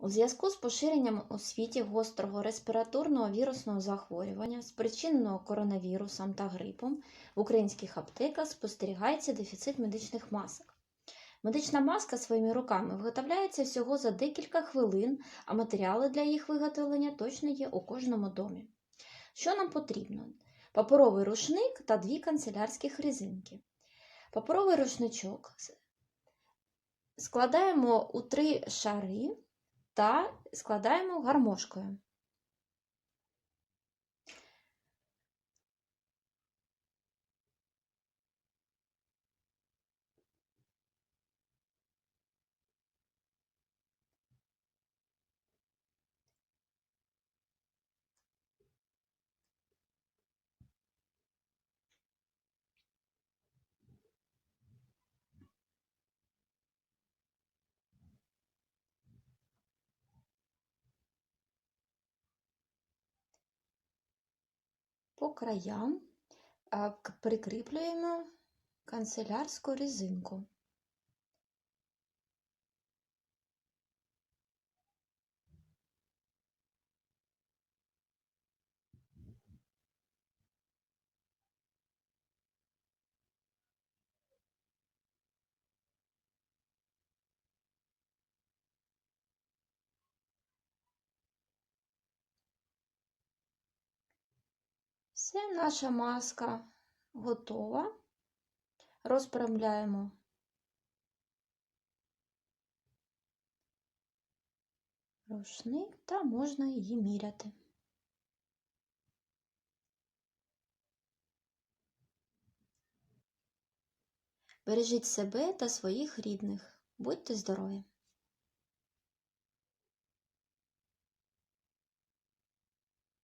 У зв'язку з поширенням у світі гострого респіраторного вірусного захворювання, спричиненого коронавірусом та грипом, в українських аптеках спостерігається дефіцит медичних масок. Медична маска своїми руками виготовляється всього за декілька хвилин, а матеріали для їх виготовлення точно є у кожному домі. Що нам потрібно? Паперовий рушник та дві канцелярських резинки. Паперовий рушничок складаємо у три шари та складаємо гармошкою. По краям прикріплюємо канцелярську резинку. Все, наша маска готова. Розпрямляємо рушник та можна її міряти. Бережіть себе та своїх рідних. Будьте здорові!